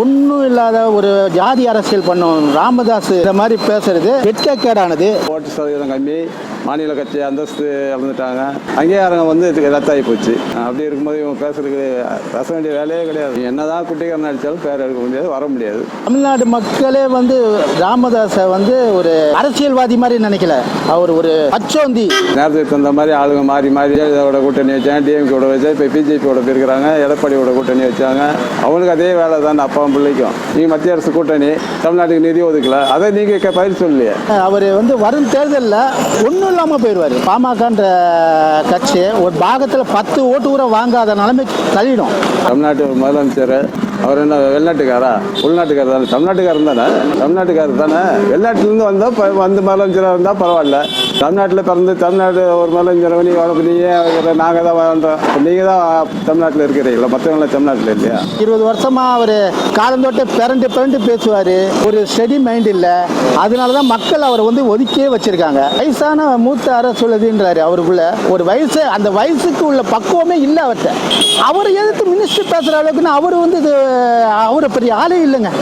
ஒன்றும் இல்லாத ஒரு ஜாதி அரசியல் பண்ணோம் ராமதாஸ் இந்த மாதிரி பேசுறது வெட்கக்கேடானது. ஓட்டு சதவீதம் கம்மி. மாநில கட்சி அந்தஸ்து இழந்துட்டாங்க. அங்கீகாரம் வந்து ரத்தாகி போச்சு. அப்படி இருக்கும்போது இவங்க பேசுறதுக்கு பேச வேண்டிய வேலையே கிடையாது. என்னதான் குட்டிக்காரன் அடித்தாலும் பேர் எடுக்க முடியாது வர முடியாது. தமிழ்நாடு மக்களே வந்து ராமதாஸை வந்து ஒரு அரசியல்வாதி மாதிரி நினைக்கல. அவர் ஒரு அச்சோந்தி. நேரத்துக்கு தகுந்த மாதிரி ஆளுங்க மாறி மாறி இதோட கூட்டணி வச்சாங்க டிஎம்கேட வச்சா இப்போ பிஜேபியோட இருக்கிறாங்க எடப்பாடியோட கூட்டணி வச்சாங்க. அவங்களுக்கு அதே வேலை தான் அப்பாவும் பிள்ளைக்கும். நீங்கள் மத்திய அரசு கூட்டணி தமிழ்நாட்டுக்கு நிதி ஒதுக்கல. அதை நீங்கள் பயிர் சொல்லலையே. அவர் வந்து வரும் தேர்தலில் ஒன்றும் இல்லாமல் போயிடுவார் பாமகன்ற கட்சி ஒரு பாகத்தில் பத்து ஓட்டு கூட வாங்காத நிலைமை தள்ளிடும். தமிழ்நாட்டு முதலமைச்சர் அவர் என்ன வெளிநாட்டுக்காரா உள்நாட்டுக்காரர் தானே. தமிழ்நாட்டுக்காரர் தானே? தமிழ்நாட்டுக்காரர் தானே? வெளிநாட்டிலேருந்து வந்தால் வந்து மலைஞ்சராக இருந்தால் பரவாயில்ல. தமிழ்நாட்டில் பிறந்து தமிழ்நாடு ஒரு மலைஞ்சரை நீ வளர்ப்பு நீங்கள் நாங்கள் தான் வாழ்றோம் நீங்கள் தான் தமிழ்நாட்டில் இருக்கிறீங்களா? மற்றவங்களாம் தமிழ்நாட்டில் இல்லையா? இருபது வருஷமாக அவர் காலந்தோட்ட பிறண்டு பிறண்டு பேசுவார். ஒரு ஸ்டடி மைண்ட் இல்லை. அதனால தான் மக்கள் அவரை வந்து ஒதுக்கியே வச்சுருக்காங்க. வயசான மூத்த அரசுலதுன்றாரு அவருக்குள்ள. ஒரு வயசு அந்த வயசுக்கு உள்ள பக்குவமே இல்லை அவர்கிட்ட அவர் எதிர்த்து மினிஸ்டர் பேசுகிற அளவுக்குன்னு அவர் வந்து இது அவரை பெரிய ஆளே இல்லைங்க.